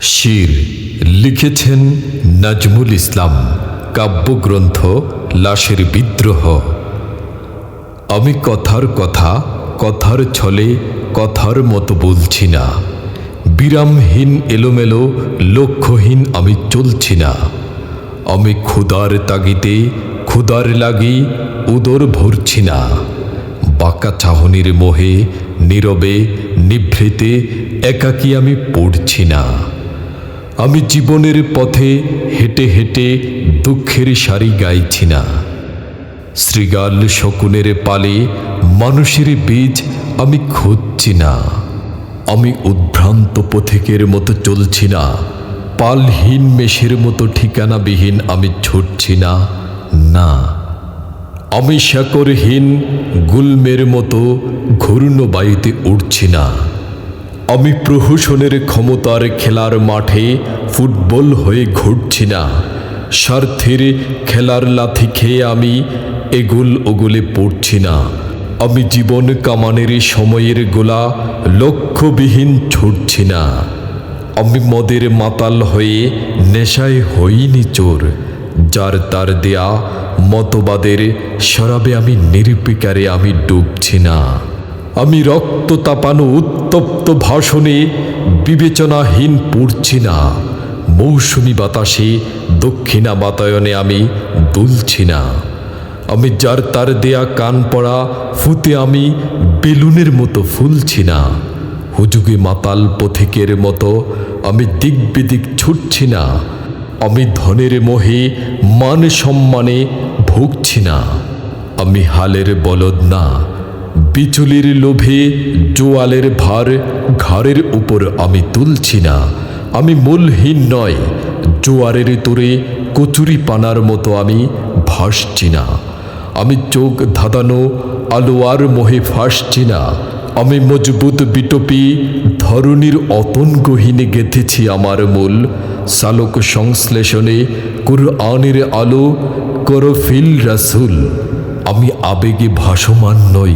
শির লিখেছেন নাজমুল ইসলাম, কাব্যগ্রন্থ লাশের বিদ্রোহ। আমি কথার কথা, কথার ছলে, কথার মতো বলছি না। বিরামহীন, এলোমেলো, লক্ষ্যহীন আমি চলছি না। আমি ক্ষুদার তাগিতে ক্ষুদার লাগি, উদর ভরছি না। বাঁকা চাহনির মোহে, নীরবে, নিভৃতে, একাকী আমি পড়ছি না। আমি জীবনের পথে হেঁটে হেঁটে দুঃখের সারি গাইছি না। শ্রীগাল শকুনের পালে মানুষের বীজ আমি খুঁজছি না। আমি উদ্ভ্রান্ত পথিকের মতো চলছি না। পালহীন মেষের মতো ঠিকানাবিহীন আমি ছুটছি না। না, আমি শেকরহীন গুলমের মতো ঘূর্ণ বায়ুতে উঠছি না। আমি প্রহসনের ক্ষমতার খেলার মাঠে ফুটবল হয়ে ঘুরছি না। স্বার্থের খেলার লাথি খেয়ে আমি এগুল ওগুলে পড়ছি না। আমি জীবন কামানের সময়ের গোলা লক্ষ্যবিহীন ছুটছি না। আমি মদের মাতাল হয়ে নেশায় হইনি চোর। যার তার দেয়া মতবাদের শরাবে আমি নির্বিকারে আমি ডুবছি না। আমি রক্ত তাপানো উত্তপ্ত ভাষণে বিবেচনাহীন পড়ছি না। মৌসুমি বাতাসে দক্ষিণা বাতায়নে আমি দুলছি না। আমি যার তার দেয়া কান পড়া ফুতে আমি বেলুনের মতো ফুলছি না। হুজুগে মাতাল পথিকের মতো আমি দিক বিদিক ছুটছি না। আমি ধনের মোহে মান সম্মানে ভুগছি না। আমি হালের বলদ না। বিচুলির লোভে জোয়ালের ভার ঘাড়ের উপর আমি তুলছি না। আমি মূলহীন নয়, জোয়ারের তোরে কচুরি পানার মতো আমি ভাসছি না। আমি চোখ ধাঁধানো, আলোয়ার মোহে ফাঁসছি না। আমি মজবুত বিটপি ধরনীর অতনগহীনে গেঁথেছি আমার মূল। সালোক সংশ্লেষণে কুরআনের আলো, করফিল রাসুল। আমি আবেগে ভাসমান নই।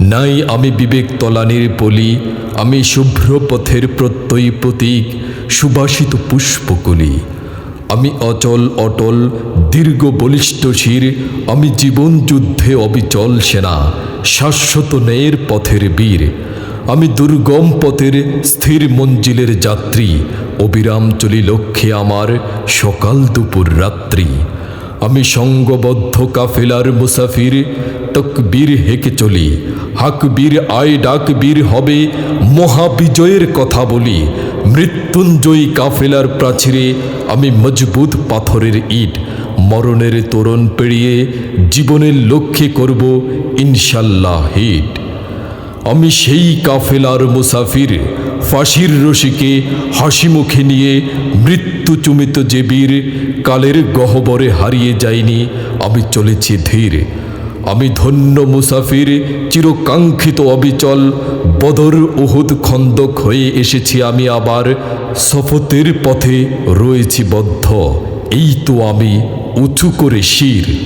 নাই আমি বিবেক তলানির পলি আমি শুভ্র পথের প্রত্যয়ী প্রতীক সুবাসিত পুষ্পকলি আমি অচল, অটল, দীর্ঘ বলিষ্ঠ শির, আমি জীবন যুদ্ধে অবিচল সেনা, শাশ্বত ন্যায়ের পথের বীর। আমি দুর্গম পথের স্থির মঞ্জিলের যাত্রী, অবিরাম চলি লক্ষ্যে আমার সকাল দুপুর রাত্রি। আমি সঙ্গবদ্ধ কাফেলার মুসাফির, তকবীর হেঁকে চলি। হাকবীর আয় ডাকবীর হবে, মহাবিজয়ের কথা বলি। মৃত্যুঞ্জয়ী কাফেলার প্রাচীরে আমি মজবুত পাথরের ইট, মরণের তোরণ পেরিয়ে জীবনের লক্ষ্যে করব ইনশাল্লাহ হিট। আমি সেই কাফেলার মুসাফির, ফাঁসির রশিকে হাসি মুখে নিয়ে মৃত্যু চুমিত যে বীর কালের গহবরে হারিয়ে যাইনি আমি চলেছি ধীর। আমি ধন্য মুসাফির, চিরকাঙ্ক্ষিত অবিচল, বদর উহুদ খন্দক হয়ে এসেছি আমি আবার, শপথের পথে রয়েছি বদ্ধ, এই তো আমি উঁচু করে শির।